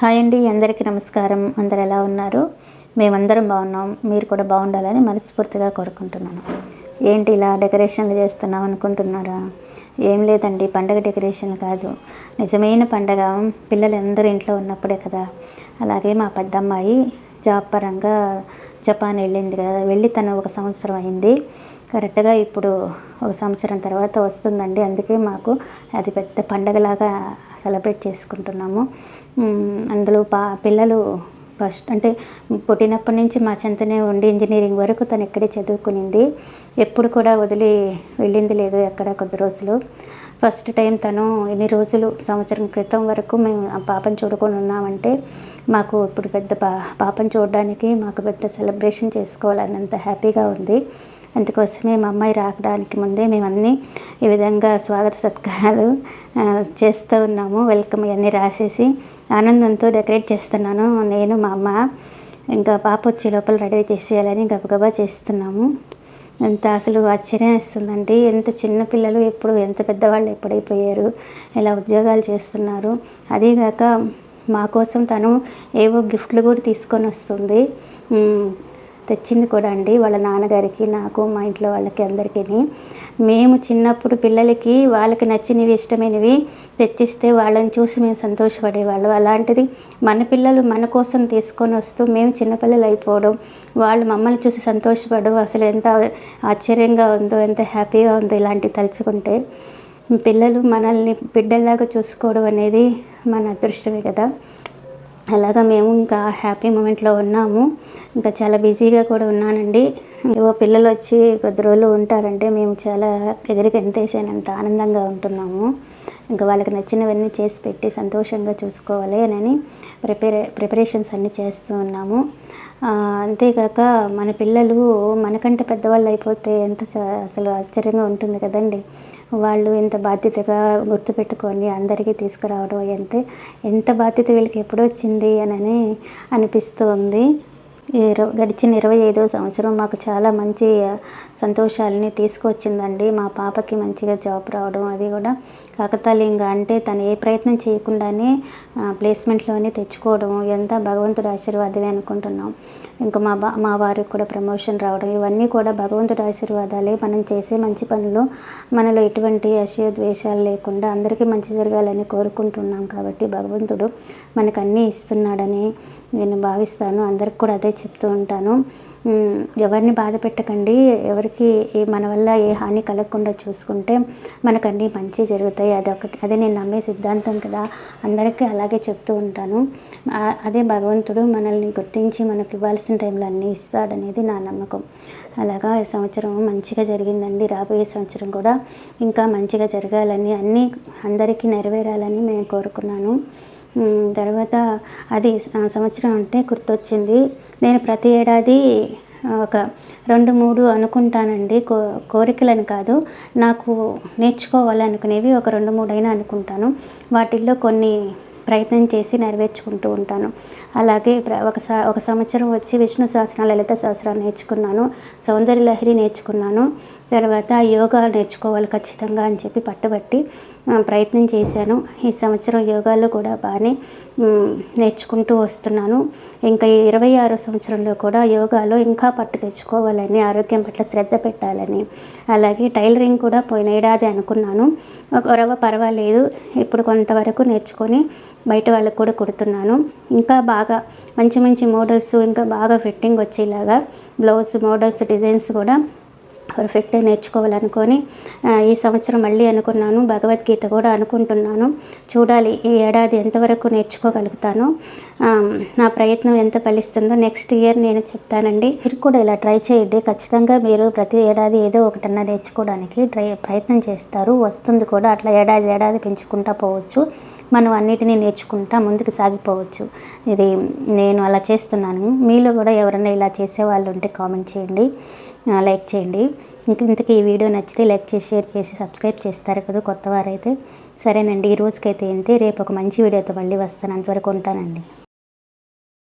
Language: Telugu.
హాయ్ అండి అందరికీ నమస్కారం. అందరు ఎలా ఉన్నారు? మేమందరం బాగున్నాం. మీరు కూడా బాగుండాలని మనస్ఫూర్తిగా కోరుకుంటున్నాను. ఏంటి ఇలా డెకరేషన్లు చేస్తున్నాం అనుకుంటున్నారా? ఏం లేదండి పండగ డెకరేషన్ కాదు. నిజమైన పండగ. పిల్లలు అందరు ఇంట్లో ఉన్నప్పుడే కదా. అలాగే మా పెద్దమ్మాయి జాబ్ పరంగా జపాన్ వెళ్ళింది కదా. వెళ్ళి తను ఒక సంవత్సరం అయింది. కరెక్ట్గా ఇప్పుడు ఒక సంవత్సరం తర్వాత వస్తుందండి. అందుకే మాకు అది పెద్ద పండగలాగా సెలబ్రేట్ చేసుకుంటున్నాము. అందులో పా పిల్లలు ఫస్ట్ అంటే పుట్టినప్పటి నుంచి మా చెంతనే ఉండి ఇంజనీరింగ్ వరకు తను ఇక్కడే చదువుకునింది. ఎప్పుడు కూడా వదిలి వెళ్ళింది లేదు ఎక్కడ కొద్ది రోజులు. ఫస్ట్ టైం తను ఎన్ని రోజులు సంవత్సరం క్రితం వరకు మేము ఆ పాపను చూడుకొని ఉన్నామంటే మాకు ఇప్పుడు పెద్ద పా పాపను చూడడానికి మాకు పెద్ద సెలబ్రేషన్ చేసుకోవాలన్నంత హ్యాపీగా ఉంది. అందుకోసమే మా అమ్మాయి రాకడానికి ముందే మేము అన్నీ ఈ విధంగా స్వాగత సత్కారాలు చేస్తూ ఉన్నాము. వెల్కమ్ ఇవన్నీ రాసేసి ఆనందంతో డెకరేట్ చేస్తున్నాను. నేను మా అమ్మ ఇంకా పాప వచ్చే లోపల రెడీ చేసేయాలని గబగబా చేస్తున్నాము. ఎంత అసలు ఆశ్చర్యం ఇస్తుందండి ఎంత చిన్న పిల్లలు ఎప్పుడు ఎంత పెద్దవాళ్ళు ఎప్పుడైపోయారు ఇలా ఉద్యోగాలు చేస్తున్నారు. అదేగాక మా కోసం తను ఏవో గిఫ్ట్లు కూడా తీసుకొని వస్తుంది. తెచ్చింది కూడా అండి వాళ్ళ నాన్నగారికి నాకు మా ఇంట్లో వాళ్ళకి అందరికీ మేము చిన్నప్పుడు పిల్లలకి వాళ్ళకి నచ్చినవి ఇష్టమైనవి తెచ్చిస్తే వాళ్ళని చూసి మేము సంతోషపడేవాళ్ళం. అలాంటిది మన పిల్లలు మన కోసం తీసుకొని వస్తూ మేము చిన్నపిల్లలు అయిపోవడం వాళ్ళు మమ్మల్ని చూసి సంతోషపడడం అసలు ఎంత ఆశ్చర్యంగా ఉందో ఎంత హ్యాపీగా ఉందో ఇలాంటివి తలుచుకుంటే పిల్లలు మనల్ని బిడ్డల్లాగా చూసుకోవడం అనేది మన అదృష్టమే కదా. అలాగా మేము ఇంకా హ్యాపీ మూమెంట్లో ఉన్నాము. ఇంకా చాలా బిజీగా కూడా ఉన్నానండి. ఏవో పిల్లలు వచ్చి కొద్ది రోజులు ఉంటారంటే మేము చాలా ఎదురుగా ఎంతేసేనంత ఆనందంగా ఉంటున్నాము. ఇంకా వాళ్ళకి నచ్చినవన్నీ చేసి పెట్టి సంతోషంగా చూసుకోవాలి అని ప్రిపేర్ ప్రిపరేషన్స్ అన్నీ చేస్తూ ఉన్నాము. అంతేకాక మన పిల్లలు మనకంటే పెద్దవాళ్ళు అయిపోతే ఎంత అసలు ఆశ్చర్యంగా ఉంటుంది కదండి. వాళ్ళు ఇంత బాధ్యతగా గుర్తుపెట్టుకొని అందరికీ తీసుకురావడం ఎంత ఎంత బాధ్యత వీళ్ళకి ఎప్పుడు వచ్చింది అని అనిపిస్తూ ఉంది. ఇరవై గడిచిన ఇరవై ఐదో సంవత్సరం మాకు చాలా మంచి సంతోషాలని తీసుకొచ్చిందండి. మా పాపకి మంచిగా జాబ్ రావడం అది కూడా. కాకతాళీయంగా అంటే తను ఏ ప్రయత్నం చేయకుండానే ప్లేస్మెంట్లోనే తెచ్చుకోవడం ఎంత భగవంతుడి ఆశీర్వాదమే అనుకుంటున్నాం. ఇంకా మా బా మా వారికి కూడా ప్రమోషన్ రావడం ఇవన్నీ కూడా భగవంతుడి ఆశీర్వాదాలే. మనం చేసే మంచి పనులు మనలో ఎటువంటి అసూయ ద్వేషాలు లేకుండా అందరికీ మంచి జరగాలని కోరుకుంటున్నాం కాబట్టి భగవంతుడు మనకు అన్నీ ఇస్తున్నాడని నేను భావిస్తాను. అందరికి కూడా అదే చెప్తూ ఉంటాను. ఎవరిని బాధ పెట్టకండి. ఎవరికి ఏ మన వల్ల ఏ హాని కలగకుండా చూసుకుంటే మనకు అన్నీ మంచి జరుగుతాయి. అదొకటి అదే నేను నమ్మే సిద్ధాంతం కదా. అందరికీ అలాగే చెప్తూ ఉంటాను. అదే భగవంతుడు మనల్ని గుర్తించి మనకు ఇవ్వాల్సిన టైంలో అన్నీ ఇస్తాడనేది నా నమ్మకం. అలాగా ఈ సంవత్సరం మంచిగా జరిగిందండి. రాబోయే సంవత్సరం కూడా ఇంకా మంచిగా జరగాలని అన్నీ అందరికీ నెరవేరాలని నేను కోరుకున్నాను. తర్వాత అది సంవత్సరం అంటే గుర్తొచ్చింది. నేను ప్రతి ఏడాది ఒక రెండు మూడు అనుకుంటానండి. కో కోరికలను కాదు నాకు నేర్చుకోవాలనుకునేవి ఒక రెండు మూడైనా అనుకుంటాను. వాటిల్లో కొన్ని ప్రయత్నం చేసి నెరవేర్చుకుంటూ ఉంటాను. అలాగే ప్ర- ఒక స ఒక సంవత్సరం వచ్చి విష్ణు సహస్రం లలిత సహస్రాలు నేర్చుకున్నాను. సౌందర్య లహరి నేర్చుకున్నాను. తర్వాత యోగా నేర్చుకోవాలి ఖచ్చితంగా అని చెప్పి పట్టుబట్టి ప్రయత్నం చేశాను. ఈ సంవత్సరం యోగాలో కూడా బాగానే నేర్చుకుంటూ వస్తున్నాను. ఇంకా ఇరవై ఆరో సంవత్సరంలో కూడా యోగాలో ఇంకా పట్టు తెచ్చుకోవాలని ఆరోగ్యం పట్ల శ్రద్ధ పెట్టాలని అలాగే టైలరింగ్ కూడా పోయిన ఏడాది అనుకున్నాను. ఒక పర్వాలేదు ఇప్పుడు కొంతవరకు నేర్చుకొని బయట వాళ్ళకు కూడా కుడుతున్నాను. ఇంకా బాగా మంచి మంచి మోడల్స్ ఇంకా బాగా ఫిట్టింగ్ వచ్చేలాగా బ్లౌజ్ మోడల్స్ డిజైన్స్ కూడా పర్ఫెక్ట్గా నేర్చుకోవాలనుకొని ఈ సంవత్సరం మళ్ళీ అనుకున్నాను. భగవద్గీత కూడా అనుకుంటున్నాను. చూడాలి ఈ ఏడాది ఎంతవరకు నేర్చుకోగలుగుతాను. నా ప్రయత్నం ఎంత ఫలిస్తుందో నెక్స్ట్ ఇయర్ నేను చెప్తానండి. మీరు కూడా ఇలా ట్రై చేయండి. ఖచ్చితంగా మీరు ప్రతి ఏడాది ఏదో ఒకటన్నా నేర్చుకోవడానికి ట్రై ప్రయత్నం చేస్తారు. వస్తుంది కూడా. అట్లా ఏడాది ఏడాది పెంచుకుంటా పోవచ్చు. మనం అన్నిటినీ నేర్చుకుంటా ముందుకు సాగిపోవచ్చు. ఇది నేను అలా చేస్తున్నాను. మీలో కూడా ఎవరైనా ఇలా చేసే వాళ్ళు ఉంటే కామెంట్ చేయండి. లైక్ చేయండి. ఇంక ఇంతకీ ఈ వీడియో నచ్చితే లైక్ చేసి షేర్ చేసి సబ్స్క్రైబ్ చేస్తారు కదా కొత్త వారైతే సరేనండి ఈ రోజుకైతే ఏంటి రేపు ఒక మంచి వీడియోతో మళ్ళీ వస్తాను. అంతవరకు ఉంటానండి.